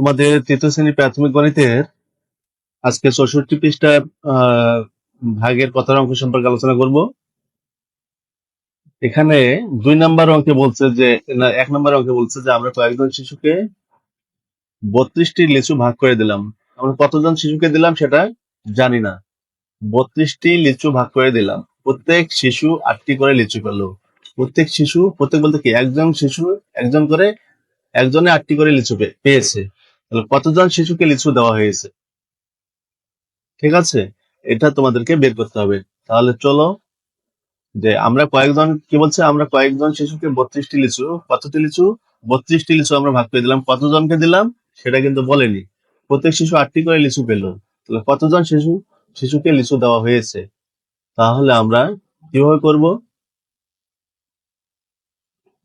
তোমাদের তৃতীয় শ্রেণি প্রাথমিক গণিতের আজকে চৌষট্টি পৃষ্ঠা ভাগের কথার অঙ্ক সম্পর্কে আলোচনা করব। এখানে দুই নাম্বার অঙ্কে বলছে যে এক নাম্বার অঙ্কে বলছে যে, আমরা কয়েকজন শিশুকে বত্রিশটি লিচু ভাগ করে দিলাম। আমরা কতজন শিশুকে দিলাম সেটা জানি না। বত্রিশটি লিচু ভাগ করে দিলাম। প্রত্যেক শিশু আটটি করে লিচু পেল। প্রত্যেক শিশু, প্রত্যেক বলতে কি, একজন শিশু একজন করে, একজনে আটটি করে লিচু পেয়েছে। তাহলে কতজন শিশুকে লিচু দেওয়া হয়েছে? ঠিক আছে? এটা তোমাদেরকে বের করতে হবে। তাহলে চলো, যে আমরা কয়েকজন, কি বলছে? আমরা কয়েকজন শিশুকে বত্রিশটি লিচু, কতটি লিচু? বত্রিশটি লিচু আমরা ভাগ করে দিলাম। কতজনকে দিলাম? সেটা কিন্তু বলেনি। প্রত্যেক শিশু আটটি করে লিচু পেল। তাহলে কতজন শিশু, শিশুকে লিচু দেওয়া হয়েছে? তাহলে আমরা কীভাবে করব?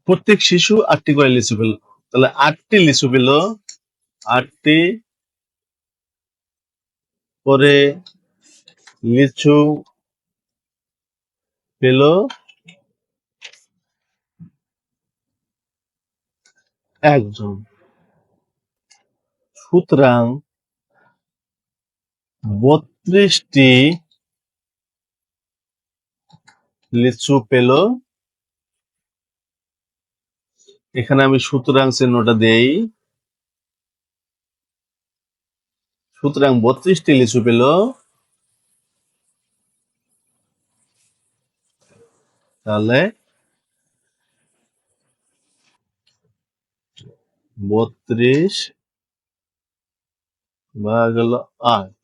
প্রত্যেক শিশু আটটি করে লিচু পেল। তাহলে আটটি লিচু পেল। আটটি করে লিচু পেল একজন। সুতরাং বত্রিশটি লিচু পেল। এখানে আমি সুতরাং চিহ্নটা দেই। সুতরাং বত্রিশটি লিচু পেল। তাহলে বত্রিশ বা গেল আট।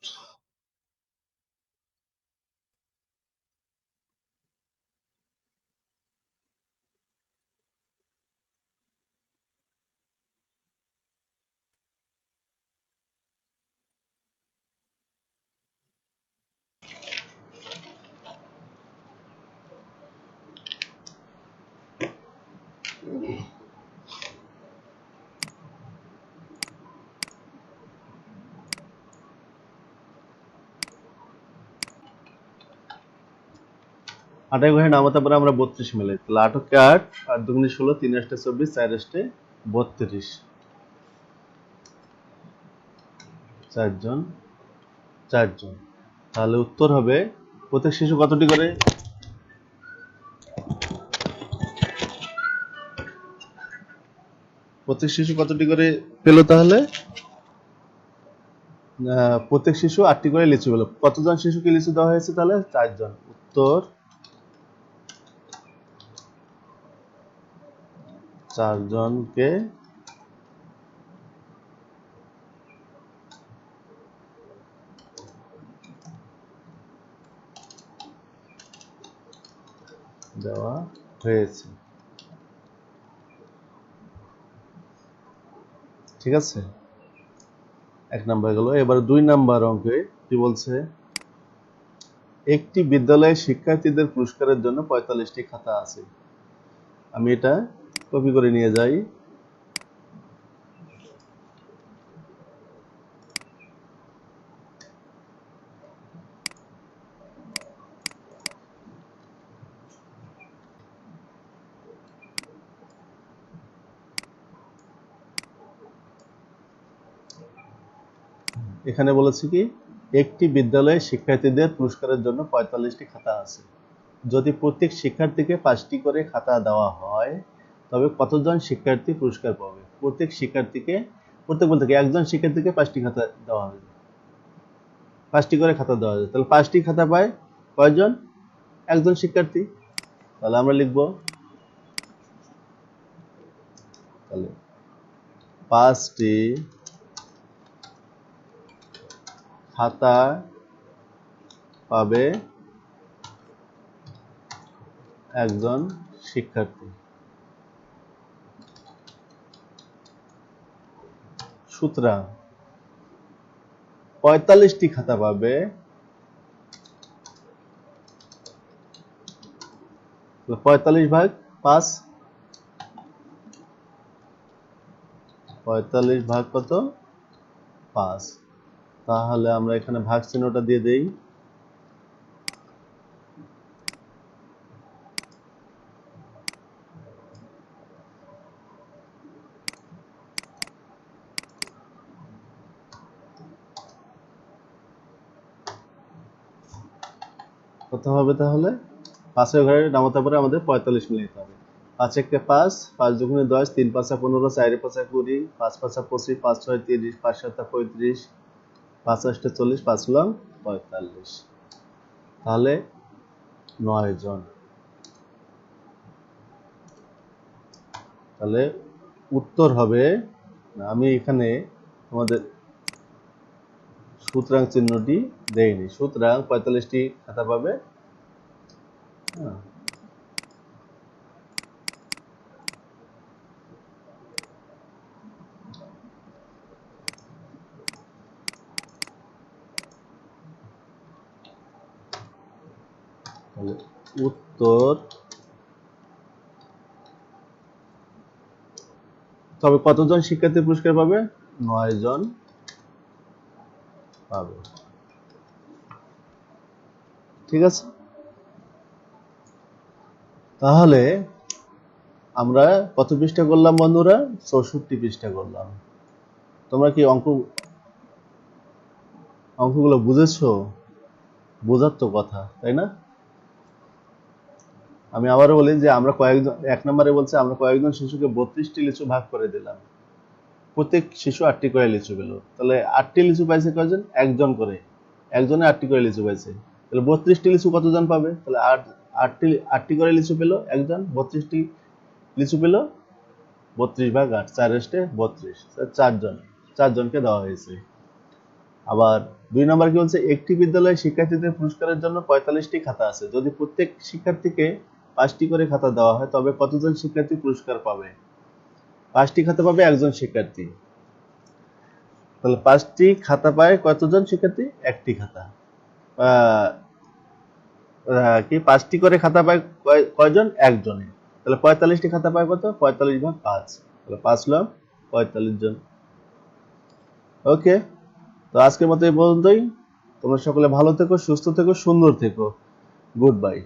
আটাই ঘরে নামাতে পারে আমরা বত্রিশ মিলে। তাহলে আটকে আট আট দুগুনি ষোলো, তিন আষ্টে চব্বিশ, চার আষ্টে বত্রিশ। চারজন চারজন। তাহলে উত্তর হবে, প্রত্যেক শিশু কতটি করে? প্রত্যেক শিশু কতটি করে পেল তাহলে? প্রত্যেক শিশু আটটি করে লিচু পেল। কতজন শিশুকে লিচু দেওয়া হয়েছে তাহলে? চারজন। উত্তর চারজনকে দেওয়া হয়েছে। ঠিক আছে? এক নাম্বার গেল। এবার দুই নাম্বার অঙ্কে কি বলছে? একটি বিদ্যালয়ে শিক্ষার্থীদের পুরস্কারের জন্য পঁয়তাল্লিশটি খাতা আছে। আমি এটা কপি করে নিয়ে যাই। এখানে বলেছি কি, একটি বিদ্যালয়ে শিক্ষার্থীদের পুরস্কারের জন্য পঁয়তাল্লিশটি খাতা আছে। যদি প্রত্যেক শিক্ষার্থীকে পাঁচটি করে খাতা দেওয়া হয় তবে কতজন শিক্ষার্থী পুরস্কার পাবে? প্রত্যেক শিক্ষার্থীকে, প্রত্যেক বলতে একজন শিক্ষার্থীকে পাঁচটি খাতা দেওয়া হবে। পাঁচটি করে খাতা দেওয়া হবে। তাহলে পাঁচটি খাতা পায় কয়জন? একজন শিক্ষার্থী। তাহলে আমরা লিখব, তাহলে পাঁচটি খাতা পাবে একজন শিক্ষার্থী। সুতরাং পঁয়তাল্লিশটি খাতা পাবে। পঁয়তাল্লিশ ভাগ পাঁচ। পঁয়তাল্লিশ ভাগ কত? পাঁচ। তাহলে আমরা এখানে ভাগ চিহ্নটা দিয়ে দেই। কত হবে তাহলে পাঁচের ঘরে নামাতে পরে আমাদের পঁয়তাল্লিশ মিনিট হবে। পাঁচ একটা পাঁচ পাঁচ দুগুণে দশ, তিন পাঁচা পনেরো, চারে পাঁচা কুড়ি, পাঁচ পাঁচা পঁচিশ, পাঁচ ছয় তিরিশ, পাঁচ সাতা পঁয়ত্রিশ, পাঁচ আটটা চল্লিশ, পাঁচ লং পঁয়তাল্লিশ। তাহলে নয় জন। তাহলে উত্তর হবে, আমি এখানে আমাদের সুতরাং চিহ্নটি দেয়নি। সুতরাং পঁয়তাল্লিশটি খাতা পাবে। হ্যাঁ। উত্তর তবে কতজন শিক্ষার্থী পুরস্কার পাবে? নয় জন পাবে। ঠিক আছে? তাহলে আমরা কত পৃষ্ঠা করলাম বন্ধুরা? চৌষট্টি পৃষ্ঠা করলাম। তোমরা কি অঙ্ক, অঙ্কগুলো বুঝেছ? বোঝার তো কথা, তাই না? আমি আবারও বলি যে আমরা কয়েকজন, এক নম্বরে বলছে আমরা কয়েকজন শিশুকে বত্রিশটি লিচু ভাগ করে দিলাম। প্রত্যেক শিশু আটটি করে লিচু পেল। তাহলে আটটি লিচু পাইছে কয়জন? একজন করে। একজনে আটটি করে লিচু পাইছে। তাহলে বত্রিশটি লিচু কতজন পাবে? তাহলে আট, আটটি আটটি করে লিচু পেল একজন, বত্রিশটি লিচু পেল বত্রিশ ভাগ আট। চার এস্টে বত্রিশ। চারজন। চারজনকে দেওয়া হয়েছে। আবার দুই নম্বর কি বলছে? একটি বিদ্যালয়ে শিক্ষার্থীদের পুরস্কারের জন্য পঁয়তাল্লিশটি খাতা আছে। যদি প্রত্যেক শিক্ষার্থীকে পাঁচটি করে খাতা দেওয়া হয়, তবে কতজন শিক্ষার্থী পুরস্কার পাবে? পাঁচটি খাতা পাবে একজন শিক্ষার্থী। তাহলে পাঁচটি খাতা পায় কতজন শিক্ষার্থী? একটি খাতা। কি? পাঁচটি করে খাতা পায় কয়- কয়জন? একজনে। তাহলে পঁয়তাল্লিশটি খাতা পায় কত? পঁয়তাল্লিশ ভাগ পাঁচ। তাহলে পাঁচ লাখ পঁয়তাল্লিশ জন। ওকে। তো আজকের মতো এই পর্যন্তই। তোমরা সকলে ভালো থেকো, সুস্থ থেকো, সুন্দর থেকো। Good bye.